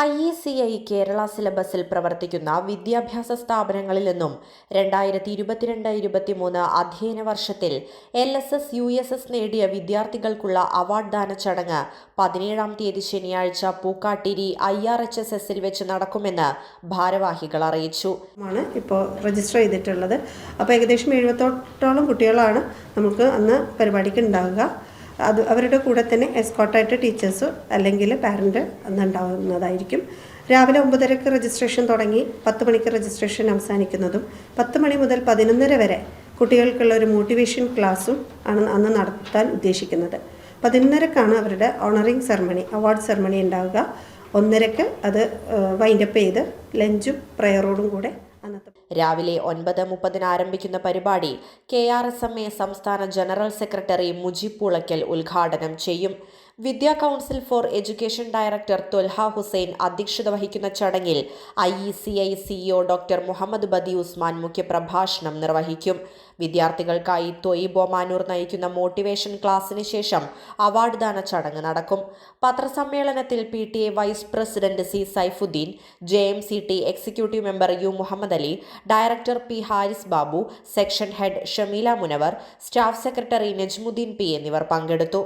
I E C I Kerala സിലബസിൽ പ്രവർത്തിക്കുന്ന വിദ്യാഭ്യാസ സ്ഥാപനങ്ങളിൽ നിന്നും രണ്ടായിരത്തി ഇരുപത്തിരണ്ട് ഇരുപത്തിമൂന്ന് അധ്യയന വർഷത്തിൽ L S S U S S നേടിയ വിദ്യാർത്ഥികൾക്കുള്ള അവാർഡ് ദാന ചടങ്ങ് പതിനേഴാം തീയതി ശനിയാഴ്ച Pookkattiri I R H S എസിൽ വെച്ച് നടക്കുമെന്ന് ഭാരവാഹികൾ അറിയിച്ചു. ആണ് ഇപ്പോൾ രജിസ്റ്റർ ചെയ്തിട്ടുള്ളത്. അപ്പോൾ ഏകദേശം എഴുപത്തോട്ടോളം കുട്ടികളാണ് നമുക്ക് അന്ന് പരിപാടിക്ക് ഉണ്ടാവുക. അത് അവരുടെ കൂടെ തന്നെ എസ്കോട്ടായിട്ട് ടീച്ചേഴ്സ് അല്ലെങ്കിൽ പാരന്റ് അന്നുണ്ടാവുന്നതായിരിക്കും രാവിലെ ഒമ്പതരക്ക് രജിസ്ട്രേഷൻ തുടങ്ങി പത്ത് മണിക്ക് രജിസ്ട്രേഷൻ അവസാനിക്കുന്നതും പത്ത് മണി മുതൽ പതിനൊന്നര വരെ കുട്ടികൾക്കുള്ള ഒരു മോട്ടിവേഷൻ ക്ലാസ്സും ആണ് അന്ന് നടത്താൻ ഉദ്ദേശിക്കുന്നത്. പതിനൊന്നരക്കാണ് അവരുടെ ഓണറിങ് സെറമണി അവാർഡ് സെറമണി ഉണ്ടാവുക. ഒന്നരക്ക് അത് വൈൻഡപ്പ് ചെയ്ത് ലഞ്ചും പ്രയറോടും കൂടെ രാവിലെ ഒൻപത് മുപ്പതിന് ആരംഭിക്കുന്ന പരിപാടി K R S M A സംസ്ഥാന ജനറൽ സെക്രട്ടറി മുജീബ് പുളയ്ക്കൽ ഉദ്ഘാടനം ചെയ്യും. Vidya council for education director Tholha Hussain അധ്യക്ഷത വഹിക്കുന്ന ചടങ്ങിൽ I E C I CEO doctor Muhammad Badi Usman മുഖ്യപ്രഭാഷണം നിർവഹിക്കും. വിദ്യാർത്ഥികൾക്കായി തൊയ് ബൊമാനൂർ നയിക്കുന്ന മോട്ടിവേഷൻ ക്ലാസ്സിന് ശേഷം അവാർഡ് ദാന ചടങ്ങ് നടക്കും. പത്രസമ്മേളനത്തിൽ P T A vice president C Saifuddin J M C T executive member U Muhammad Ali director P Haris Babu section head Shameela Munavar staff secretary Najmuddin P എന്നിവർ പങ്കെടുത്തു.